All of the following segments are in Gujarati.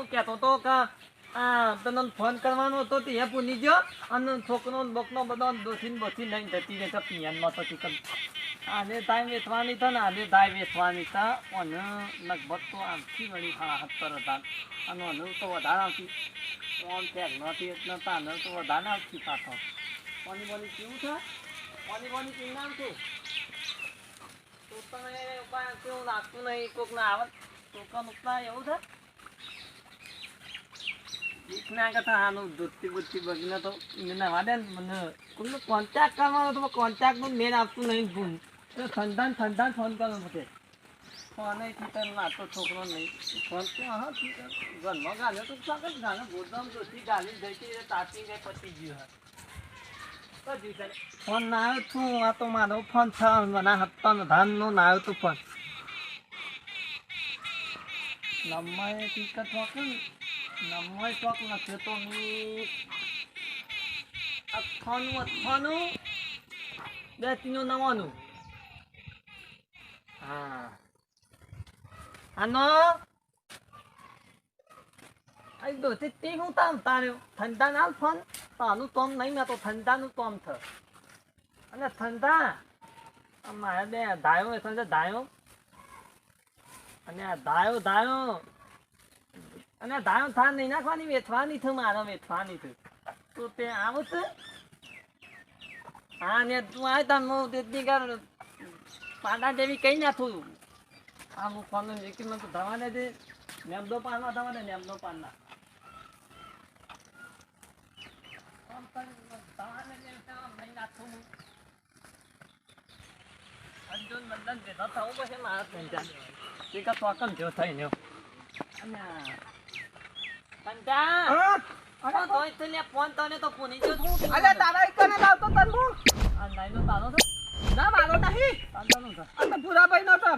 હું કહેતો તો કે, આ, તને ફોન કરવાનો હતો તે પૂની ગયો અને છોકરો બકનો બધો દોસીને બસી લઈને જતી રહે છે પિયનમાં તો ચિકન. આજે તાય વેચવાની છે ને આજે તાય વેચવાની છે. અને લગભગ તો આમથી વળી સત્તર હજાર. અને આનું તો વધારે આવતી ફોન ટેગ નથી એટલે તાને તો વધારે આવતી પાછો. પાણી બોની કેવું છે? પાણી બોની કેવું નામ છું? તો તમે ઉપાય કેવું લાગતું નહીં? કોક ના તો ટોકન ઉપલા એવું છે? ના આનું દૂધથી બુદ્ધથી બગીને તો એને વાડે ને મને કોઈનો કોન્ટેક્ટ કરવાનો તો કોન્ટેક્ટનું મેન આપતું નહીં ફોન તો ઠંડા ઠંડા ફોન કરવો પડે ફોન ઠીકર નાતો છોકરો નહીં. ફોન તો હા ઘરમાં ગાલ્યો તો ગાલે ગોદામ દોસ્તી ગાલી જઈતી તાતી ગઈ પતી ગયું હા ફોન ના આવ્યો છું આ તો મારો ફોન છે મને હપ્તા ધાનનો ના આવ્યો તો ફોન નંબર ટિકટ વાપરું નંબર ચોક નથી તો મી અઠ્ઠાણું અઠ્ઠાણું. બે ત્રીનું નવાણું હા. આનો? આઈ દો તે તે હું તામ તાર્યો? ઠંડા ના ફોન? તાનું તોમ નહીં, મેં તો ઠંડાનું તોમ થ અને ઠંડા મારે બે ધાયો એ સમજે ધાયો. અને આ ધાયો ધાયો. અને ધાયો થાન નહીં નાખવાની, વેઠવાની છે મારે વેઠવાની થયું. તો તે આવું હા ને તું આવે તાર હું તેની કર પાડા જેવી કઈ નાખું આ હું ફોન વિકી મને તો ધવાને દે. નેમદો પાનમાં ધવાને નેમદો પાનના અર્જુન મંદન ભેગા થવું પછી મારા તે કા ચોકન જો થઈ ન્યો અને પંચા. અરે તોય તો લે ફોન તને તો પૂની જો હું અરે તારા એકને લાવતો તન હું? આ લાઈનો તારો ના મારો નહીં. તાંદાનું છે. આ તો ભૂરાભાઈ નો તો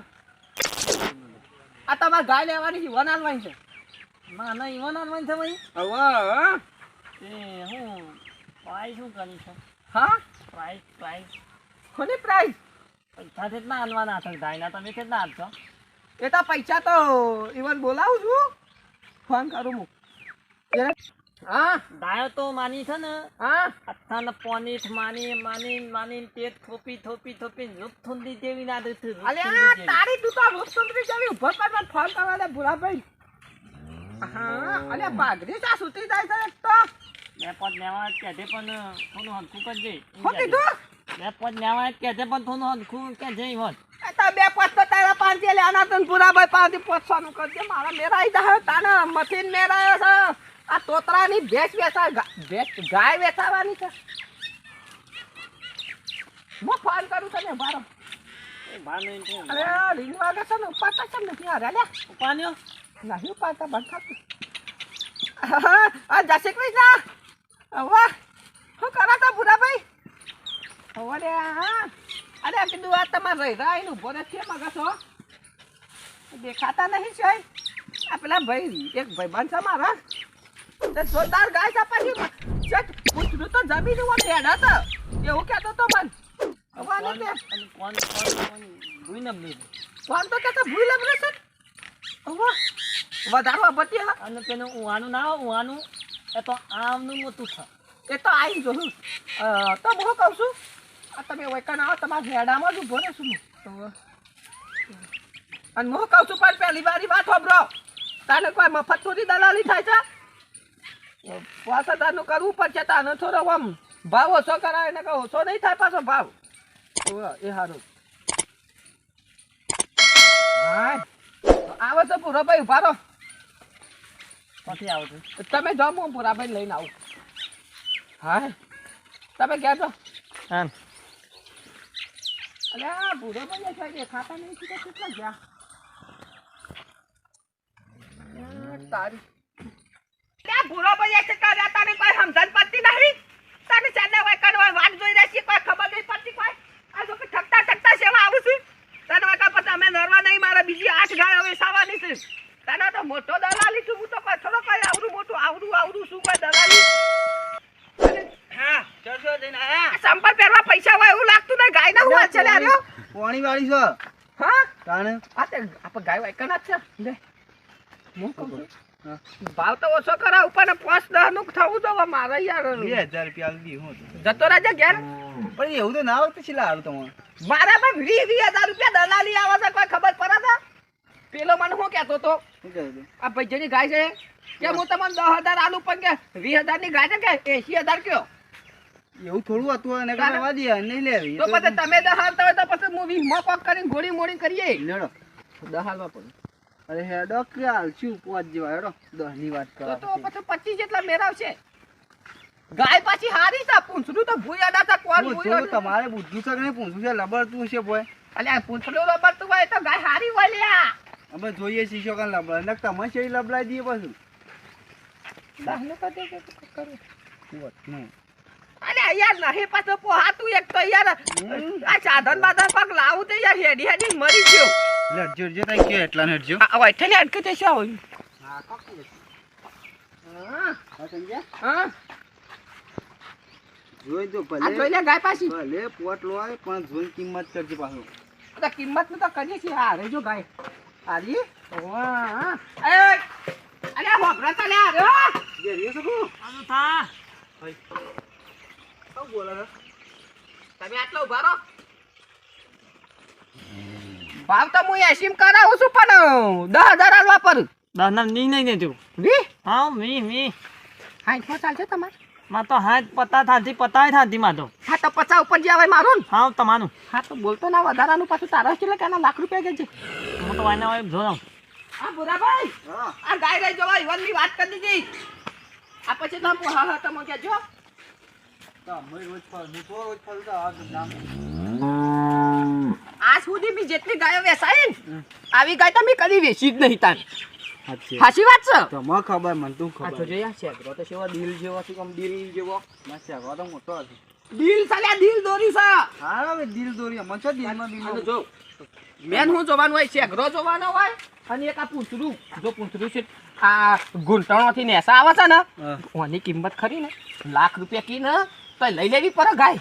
આ તમારે ગાય લેવાની ઈવન વન આલવાની છે. માં ના ઈવન આનવાન છે ભાઈ. હવે એ હું પ્રાઇસ શું કરી છે? હા? પ્રાઇસ પ્રાઇસ કોની પ્રાઇસ પૈસા કેટલા આલવાના છે. દાયના તમે કેટલા આપશો એ તો પૈસા તો ઈવન બોલાવું છું. ફોન કરું હું. હા. દાયો તો માની છે ને. હા. અથાને પોનીઠ માની માની માની પેટ થોપી થોપી થોપી રૂપ થુંદી જેવી ના દેતી અલે. તારી તું તો રૂપસુંદરી જેવી ઊભો કરવા ફોન કરવા દે ભૂરાભાઈ હા અલે પાઘરી ચા સુતી જાય છે તો બે પોત લેવા જ કહેજે પણ થોડું હલકું કરજે શું કીધું બે પોત લેવા જ કહેજે પણ થોડું હલકું કે જઈ હોત તા બે પાંચ તો તારા પાંચ લેવાના તો ભૂરાભાઈ પાંચ પોચવાનું કરજે મારા મેરાઈ દા તાના મથીન મેરાયો છે આ તોતરાની ભેંસ વેચા ભેંસ ગાય વેચાવાની છે. હું ફોન કરું તને મારો. અરે રીંગ વાગે છે ને ઉપાડતા છે ને ત્યાં રે ઉપાડ્યો? નહીં ઉપાડતા બંધ આ જશે કૃષ્ણ. વાહ શું કરો તો ભૂરાભાઈ? હવે રે હા. અરે કીધું આ તમારે રહી રહ્યા એનું ઊભો નથી મગજ હો. દેખાતા નહીં છે. આ પેલા ભાઈ એક ભાઈ બન મારા. તે જોરદાર ગાય છે પાછી ચટ તો ઉપર હેડા તો એવું કહેતો તો મન હવે આને કે અને કોણ કોણ કોણ ભૂઈ ન તો કહેતો ભૂલ લબરે છે હવે વધારો હા. અને તેનું ઉવાનું ના ઉવાનું એ તો આમનું મોટું છે. એ તો આવી જોયું તો હું કહું છું? આ તમે વૈકણ આવો તમારા હેડામાં જ ઊભો રહેશું હું. અને હું કહું છું પણ પહેલી વારી વાત હોબરો તાને કોઈ મફત થોડી દલાલી થાય છે? પાછા તાનું કરવું પડશે તાને થોડો આમ ભાવ ઓછો કરાય ને કહો ઓછો નહીં થાય પાછો ભાવ. એ સારું હા આવે તો પૂરો ભાઈ ઊભા રહો. પછી આવો છું. તમે જાઓ હું પૂરા ભાઈ લઈને આવું. હા તમે ગયા છો? હા અરે આ ભૂરો ભાઈ ખાતા નહીં કેટલા ગયા. તારી ત્યાં ભૂરો ભાઈ છે કે તને કોઈ સમજણ પડતી નહીં. તને ચાલે હોય કડવા વાત જોઈ રહી છે કોઈ ખબર નહીં પડતી કોઈ. આ જો કે ઠકતા ઠકતા સેવા આવું છું. તને હોય કાં પછી અમે નરવા નહીં મારા બીજી આઠ ગાય હવે સાવાની છે. તને તો મોટો દલાલી છું હું તો કોઈ થોડો કઈ આવડું મોટું આવડું આવડું શું કોઈ દલાલી? સંપલ પહેરવા પૈસા હોય એવું લાગતું નહીં ગાય ના હું ચલે આવ્યો પાણી વાળી છો. હા? કારણ આ તે આપણે ગાય વાય કના છે. લે. હું કહું છું. હા. ભાવ તો ઓછો કરાવ પણ પાંચ દસનું થવું તો મારે યાર. બે હજાર રૂપિયા આલી હું જતો રાજા ઘેર. પણ એવું તો ના આવતું છેલ્લા હારું તમારે. મારામાં વીસ વીસ હજાર રૂપિયા દલાલી આવે છે કોઈ ખબર પડે છે? પેલો મને શું કહેતો તો આ ભૈજની ગાય છે. કે હું તમને દસ હજાર આલુ પણ કે વીસ હજારની ગાય છે કે એસી હજાર કયો? એવું થોડું હતું અને કરવા દે નહીં લેવી. તો પછી તમે દસ હોય તો પછી હું વીસમાં કોક કરીને ગોળી મોડી કરીએ. લડો દસ હાલવા પડે. અરે હેડો કે હાલશું પાંચ જેવા? હેડો દસની વાત તો કરો તો પછી પચીસ જેટલા મેરાવશે ગાય પાછી હારી છે પૂંછડું તો ભૂઈ અડા છે કોણ ભૂઈ તમારે બુદ્ધું છે કે નહીં પૂછવું છે લબર તું છે ભોય અલ્યા પૂંછડું લબડતું હોય તો ગાય હારી હોય લ્યા. અમે જોઈએ છીએ કાન લબર ને તમે છે લબલાઈ દઈએ પાછું. દાહનું કદે કરું. વાત? નહીં. અલ્યા યાર નહીં પાછું પોહાતું એક તો યાર આ સાધન બાધન પગ લાવું તો યાર હેડી હેડી મરી ગયો. લડજો લેડજો તાઈ કે એટલા લડજો આ વૈઠે અટકે તે શું હોય? હા કાકી હા હા જોઈ તો આ જોઈ ભલે લે ગાય પાછી. ભલે પોટ લોય પણ જોઈ કિંમત કરજે પાછું. તો કિંમતનું તો કરીએ છીએ. હારે જો ગાય. હારી વાહ અરે અરે વાપરા તને હારે જે થા. શું બોલે છે? તમે આટલો ઊભા રહો. ભાવ તો હું એસીમ કરાવું છું પણ દસ હજાર આલવા પર દાના ની નહીં ને તું. વી? હા મી મી. હાઈઠમાં ચાલશે તમારે? માં તો હાથ પતા થાતી પતાય થાતી માં તો. હા તો પચાસ ઉપર જે આવે મારું ને? હા તમારું. હા તો બોલતો ના વધારાનું પાછું તારા છે કે લાખ રૂપિયા કે છે હું તો હોય જોઉં. હા ભૂરાભાઈ. હા. આ ગાય રહી જવા ઈવનની વાત કરી દીધી. આ પછી તમે હા હા તમે કહેજો તમે રોજ ફળ હું તો રોજ ફરતા આ તો નામ આજ સુધી મેં જેટલી ગાયો વેસાઈ આવી ગાય તો મેં કદી વેચી જ નહીં તાર સાચી. વાત છે? તમે ખબર મને તું ખબર. જોજે યાર શેગરો તો સેવા દિલ જેવો છે કમ દિલ જેવો? માસે આગળ તો મોટો છે દિલ સાલ્યા દિલ દોરી સા હા હવે દિલ દોરી મને છો દિલ? માં દિલ જો મેન હું જોવાનું હોય શેગરો જોવાનો હોય અને એક આ પૂંછડું જો પૂંછડું છે આ ઘૂંટણોથી નેસા આવે છે ને ઓની કિંમત ખરી ને લાખ રૂપિયા કી ને તો લઈ લેવી પર ગાય?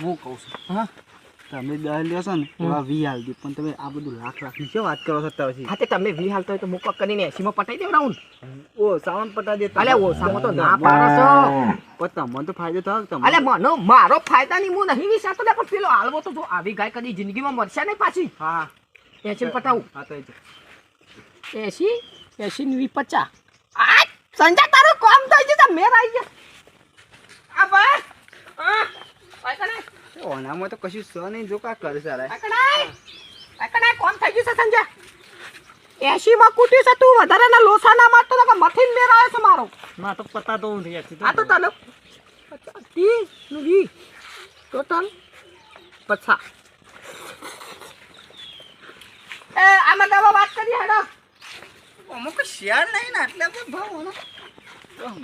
હું કહું છું. હા? તમે દસ લેશો છો ને એવા વી હાલ દી પણ તમે આ બધું લાખ લાખની શું વાત કરો છો તમે હા તે તમે વી હાલતો હોય તો મુકક કરીને એસીમાં પટાઈ દેવ રાઉન્ડ. ઓ સાવન પટા દે અલે ઓછામાં તો ના પાડો છો. પણ તમને તો ફાયદો થયો તમને. અલે મનો મારો ફાયદા ની હું નહીં વિચારતો પણ પેલો હાલવો તો જો આવી ગાય કદી જિંદગીમાં મરશે નહીં પાછી. હા. એસી પટાવું. હા તો એસી? એસી ની પચાસ. આ સંજા તારું કામ થઈ જતા મેર આવી ગયા આ બસ હા આ કણે ઓનામાં તો કશું સ નહીં જો કા કરે સારા આ કણે થઈ ગયું છે સંજય. એસી માં કુટી છે તું વધારે ના લોસા ના મારતો તો મથીન મેર આવે છે મારો. ના તો પતા તો હું થઈ આ તો તને પચાસનું વી ટોટલ પછા. એ આમાં દવા વાત કરી હેડો. અમુક શેર નહીં ને એટલે ભાવ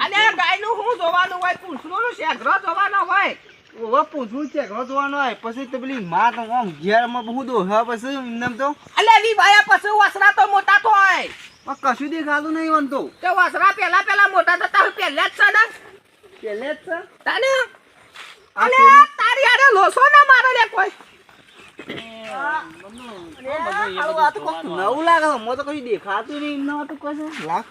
અને ગાયનું હું જોવાનું હોય પૂછનું શેઘરો જોવાનો હોય. ઓવા પૂછવું છે ઘર જોવાનો હોય પછી તો પેલી માં તો આમ ઘેરમાં બહુ દો પછી એમને તો અલે વી પછી વસરા તો મોટા તો હોય. કશું દેખાતું નહીં મને તો. વસરા પેલા પેલા મોટા તો તારું પહેલે જ છે ને. પેલે જ છે? તને? અલે તારી આરે લોસો ના મારે લે કોઈ. નવું લાગે મો તો કશું દેખાતું નહીં એમના તો કશું લાખ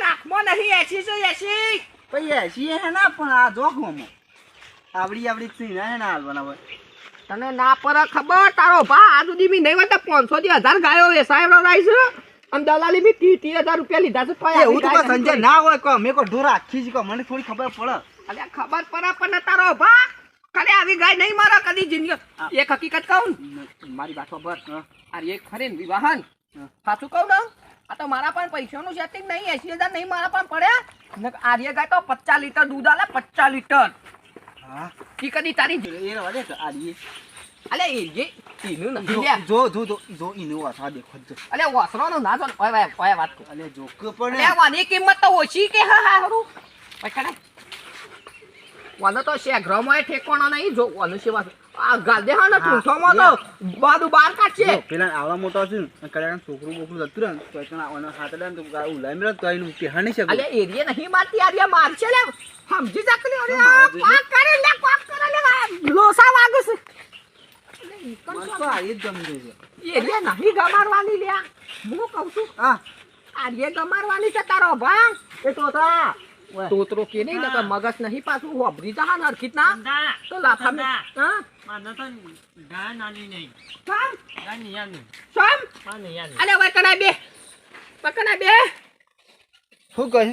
લાખમાં નહીં એસી છે એસી પછી એસી હે ના પણ આ જોખમાં આવડી આવડી સિંહ ના ના હાલવાના હોય. તને ના પર ખબર? તારો ભા આ સુધી મી નહીં હોય પાંચસો થી હજાર ગાયો એ સાહેબ રાઈસ અને દલાલી બી ત્રીસ ત્રીસ હજાર રૂપિયા લીધા છે તોય એવું તો સંજય ના હોય કોઈ મેં કોઈ ઢોર છે કોઈ મને થોડી ખબર પડે. અલ્યા ખબર પડે પણ તારો ભા ખાલી આવી ગાય નહીં મારા કદી જિંદગી. એક હકીકત કહું? મારી વાત ખબર આ એક ખરી વિવાહન. સાચું કહું ને? આ તો મારા પણ પૈસાનું સેટિંગ નહીં એસી હજાર નહીં મારા પણ પડ્યા. આર્ય ગાય તો પચાસ લીટર દૂધ આલે પચાસ લીટર. હા કદી તારી જ- એ રવા દે આ રીએ. અલે એ જે ઈનું નથી જો. જો જો જો જો ઇનો આ દેખો જો અલે વસરાનો ના જો ને. ઓય ઓય ઓય વાત કર. અલે જોક અલે પડે વાની કિંમત તો ઓછી કે હા હા હરું કણે વાનો તો શેઘરોમાં ઠેકોણો નહીં જો વાનો સેવા આ ગાદે હા. ને ટૂંસોમાં તો બાદુ બાર કાઢશે. પેલા આવડા મોટા છે ને કદાચ છોકરું બોકરું જતું રહે તો એકલા આવવાનો હાથ ને તો ઉલાઈ મેળે તો એનું પહેા નહીં શકે. અલે એરિયા નહીં મારતી આરિયા મારશે લે. સમજી જાકલી અરે. પાક કરે લે પાક કરે લે લોસા વાગે છે. મને તો આ જ ગમી જાય છે. એરિયા નહીં ગમારવાની લ્યા. હું કહું છું હા. આજે ગમારવાની છે તારો ભાંગ એ તોતા તોતરો કે નહીં નકર મગજ નહીં પાછું હોભરી જા ને હરખીત ના તો લાફા મે. હા માને તો ગાય નાની નહીં સામ ગાય નિયાની સામમાં નિયાની અલે હવે કણાય બે વકણા બે શું કહે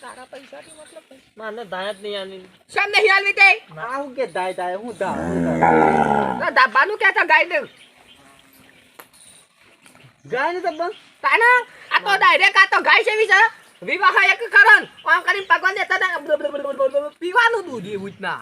તારા પૈસા થી મતલબ માને દાય નહીં નિયાની સમ નહીં હાલવી દે આ હું કે દાય દાય હું દા દા. દાબાનું કે ગાય દે ગાય ને તો બંધ તાના આ તો ડાયરેક્ટ આ તો ગાય છે વિશે વિવાહ એક કરન આમ કરીને ભગવાન દેતા હતા પીવાનું દૂધ એવું જ ના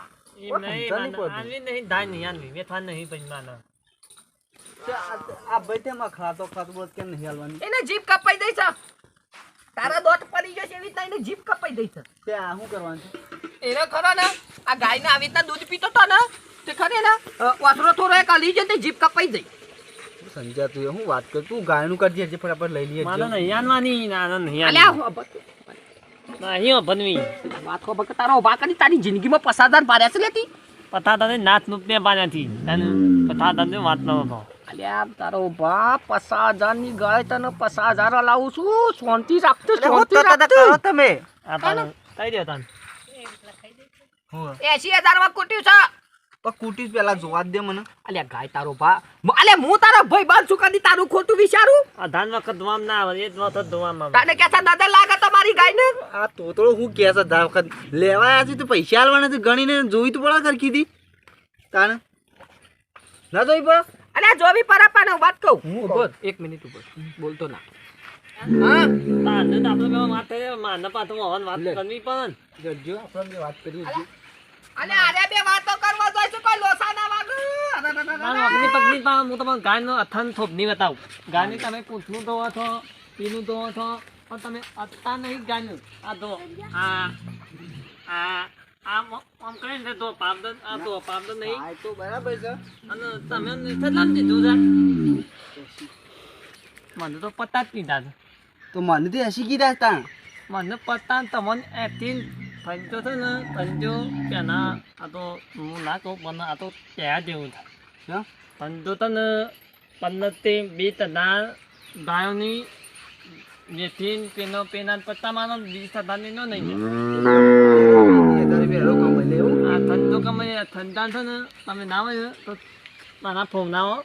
તારા દોટ પડી જશે એવી રીતના એને જીભ કપાઈ દઈ છે. તે આ શું કરવાનું છે? એને ખરો ને આ ગાય ને આવી રીતના દૂધ પીતો તો ને તે ખરે ને વાસરો થોડો એક હલી જાય તે જીભ કપાઈ દઈ સંજ્યા તું હું વાત કર તું ગાયનું કરજે જે ફટાફટ લઈ લઈએ. માને નિયાનવાની નાના અલ્યા નિયાની હો બક. નહીં બનવી વાત હો બક તારો ઊભા કરી તારી જિંદગીમાં પસાદાર પાડ્યા છે લેતી. પથા તને નાથ નુપને પાડ્યાથી તને પથા તને વાત ન હતો અલ્યા તારો બા પસા હજારની ગાય તને પસા હજાર લાવું છું. શાંતિ રાખતો શાંતિ રાખતો તમે. આ તને કહી દે તને. એસી હજારમાં કુટ્યું છે. તો કુટીસ પેલા જોવા દે મને. અલ્યા ગાય તારો ભા અલ્યા હું તારો ભાઈ બાદ શું કદી તારું ખોટું વિચારું? આ ધાન વખત ધોવામ ના આવે એ જ વખત ધોવામ આવે. તને કેસા નજર લાગે તમારી ગાય ને આ તોતળો હું કેસા ધાન વખત લેવા આવ્યા છે તો પૈસા આલવાના છે ગણીને જોઈ તો પડે કર કીધી. તાને? ના જોઈ પડે? અલ્યા જો પર પરાપાને વાત કહું. હું ઊભો એક મિનિટ ઊભો બોલતો ના. હા? તાને તો આપણે કરીએ માને પાછું હવન વાત કરવી પણ જો આપણે વાત કરીએ અને આરે બે વાતો કરવા જાય છે કોઈ લોસા ના વાગુ અગ્નિ પત્ની પણ હું તમને ગાયનો અથન થોપની બતાવું. ગાયની તમે પૂછનું ધોવો છો પીનું ધોવો છો પણ તમે અત્તા નહીં ગાયનું. આ ધો આ આ આમ આમ કરીને તો પાવડર આ પાવડર નહીં. હા તો બરાબર છે. અને તમે નીચે લાવી દીધું છે મને તો પતા જ પીધા છે. તો મને તો એસી કીધા હતા. મને પતા તમને એથી પંચો છે ને પંચો પેલા આ તો હું ના કહું પણ આ તો ત્યાં જેવું થાય? પંચો છે ને પંદરથી બે તના ગાયોની જેથી પેનો પેના પત્તા માનો બીજ થતાની નો નહીં તારી કમાઈ આ ઠંડો કમે ઠંડા છે ને તમે ના હોય તો મારા ફોન ના હો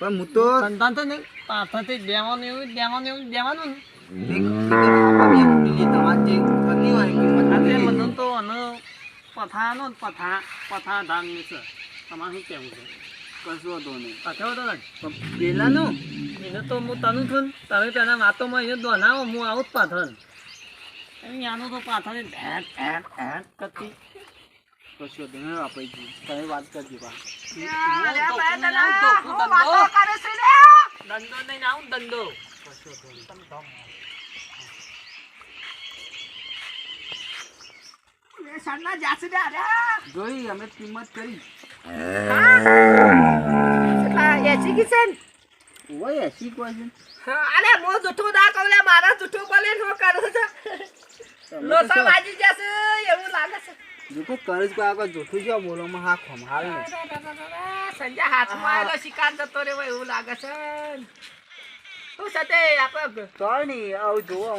પણ હું તો ઠંડા છે ને પાછળથી દેવાનું એવું દેવાનું એવું દેવાનું ને. પથાનો પથા પથા ધાન છે. તમારે શું છે? કશો વાંધો નહીં. પથાવો તો પણ પેલાનું એને તો હું તનું છું તમે પેલા વાતોમાં એને દોનાવો હું આવું જ એમ આનું તો પાથર ધેટ કરતી. કશો વાંધો નહીં જ. તમે વાત કરજો દંડો નહીં આવું દંડો જોઈ અમે કિંમત કરી. ઓય એસી કોઈ છે. અરે મો જૂઠું ના કહું મારા જૂઠું બોલે શું કરું છું. લોસા વાજી જશે એવું લાગે છે. જૂઠું કરે કોઈ આગળ જોઠું છે બોલોમાં હા ખોમ સંજય હાથમાં આવેલો શિકાર જતો રહ્યો હોય એવું લાગે છે. તે આપણે ચાલ નહીં આવું જોવો.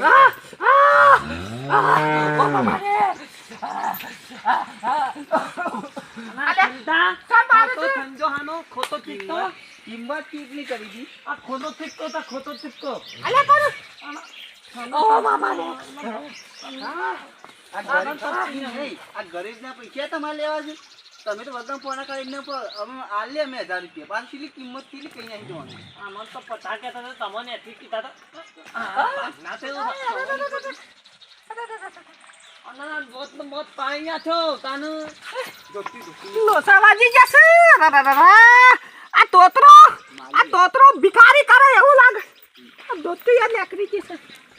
ખોટો ચીકતો કરી હતી આ ખોટો ચીકતો તા ખોટો ચીકતો અલ્યા કરું. ઓ મામા રે. આ ગરીબ નહીં, પૈસા તમારે લેવા છે? તમે તો બધા પોણા કાઢી ને અમે આલે અમે હજાર રૂપિયા. પાછી કેટલી કિંમત કેટલી કઈ નહીં જોવાની. આમાં તો પચાસ કહેતા હતા તમને એટલી કીધા હતા. ના થયું. છો. આ તોતરો આ તોતરો ભિખારી કરે એવું લાગે. આ યાર લેકરી જશે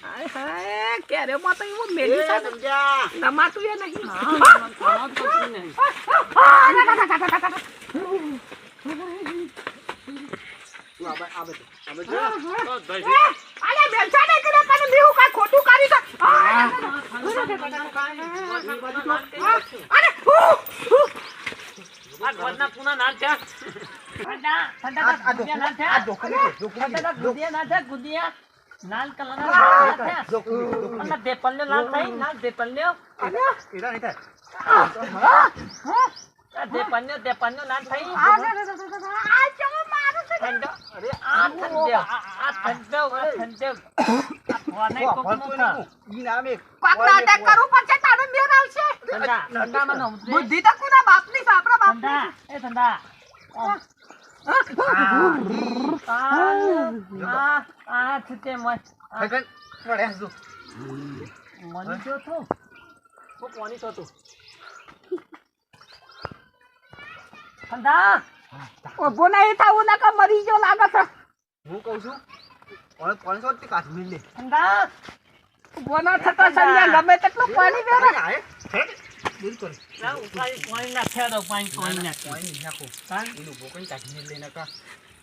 હાય હાય ક્યારે માં તો એવું મેલી છે સમજ્યા. નમાતું એ નહીં. હા ખાવા તો કશું નહીં પૂના ના છે. ગુદિયા ના છે ગુદિયા લાલ લાલ થયા. અને દેપલ્યો લાલ થઈ લાલ દેપલ્યો એડા નહીં થાય. આ બેપલ દેપલ્યો લાલ થઈ ઠંડો. અરે આ ઠંડો. આ ઠંડો આ ઠંડો. ઠંડામાં નો ઉતરે. બુદ્ધિ તો કોના બાપની છે? આપણા બાપની એ ઠંડા મરી ગયો લાગે છે હું કહું છું છો કાશ્મીર ના થતો ગમે તેટલું પાણી વેરે. ઉપાડી પાણી નાખ્યા દો પાણી પાણી કોઈ નહીં નાખો. કાન એનું ભોકન કાઢીને લઈને કા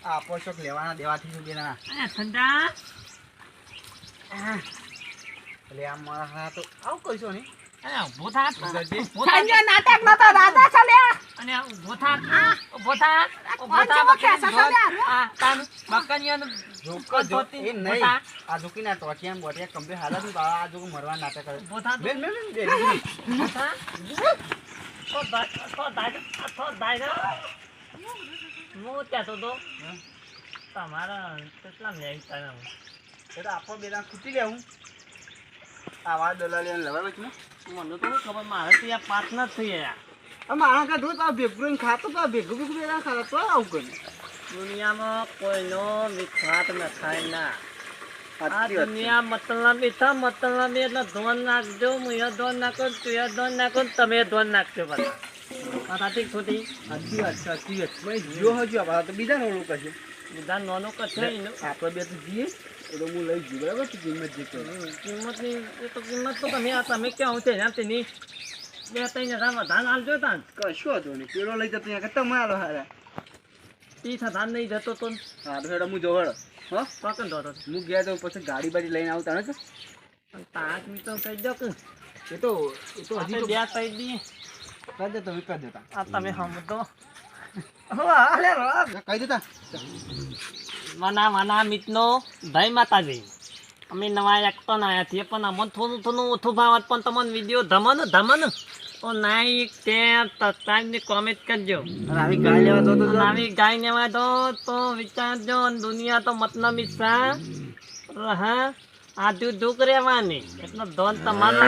આ આપો લેવાના દેવાથી શું દેના ઠંડા. એટલે આમ મારા તો આવું કહીશો ને આ ઊભો થા સંજય નાટક નતો રાધા છે લે અને આ ઊભો થા ઊભો થા ઊભો થા છે ખેંચા છે લે? આ તાન બકનિયાનું જોકો જો ધોતી. એ નહીં. આ જોકી ના ટોટિયા બોટિયા કમ્પ્લીટ હાલતની આ જોકો મરવા નાટક કરે. ઊભો થા બેન બેન બેન બેન. ઊભો થા તો દાય તો દાય તો દાય હું ત્યાં તો તો તમારા કેટલા મેં તારા એટલે આપો બેલા ખૂટી લેવું આ વાત દલાલી લવાય મને તો ખબર મારે તો યાર પાસ ન થઈ યાર મારા કા ધોત આ ભેગું ખાતો તો આ ભેગું ભેગું બેલા ખાતા તો આવું કર્યું દુનિયામાં કોઈનો વિશ્વાસ ન. થાય ના આ. દુનિયા મતલબી એટલે ધોન નાખજો હું એ ધોન નાખો તું એ ધોન નાખો તમે ધોન નાખજો બધા. કે ખોટી? સાચી વાત સાચી વાત ભાઈ જો હજુ આ તો બીજા નો લોકો બીજા નાનો એનું. આપણે બે તો જઈએ એ તો હું લઈ જઉં બરાબર? તું કિંમત જે કહે. કિંમતની એ તો કિંમત તો તમે આ તમે ક્યાં છે એના નહીં બે ત્રણ હજાર ધાન હાલજો તાન. કશું હતું નહીં પેલો લઈ જતો ત્યાં તમે આલો હારા. ત્રીસ ધાન નહીં જતો તો હા તો હેડો હું જવું હો? પાકન તો હું ગયા તો પછી ગાડી બાડી લઈને આવતા ને પાંચ મિનિટ કહી દો કે. એ તો એ તો હજી બે કહી દઈએ. તો કરી દેતો કરી દેતા? આ તમે સમજો કહી દેતા? માના માના મિતનો ભાઈ માતાજી. અમે નવા એક્ટર આવ્યા છીએ પણ અમને થોડું થોડું ઓછું ભાવત પણ તમને વીડિયો ધમન ધમન. તો નાઈ તે સબસ્ક્રાઈબ કોમેન્ટ કરજો. આવી ગાય લેવા તો અને આવી ગાય લેવા દો તો વિચારજો દુનિયા તો મતલબ ઈચ્છા હા? આ દુઃખ રહેવાની. એટલે ધોન તમારે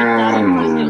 વિચારી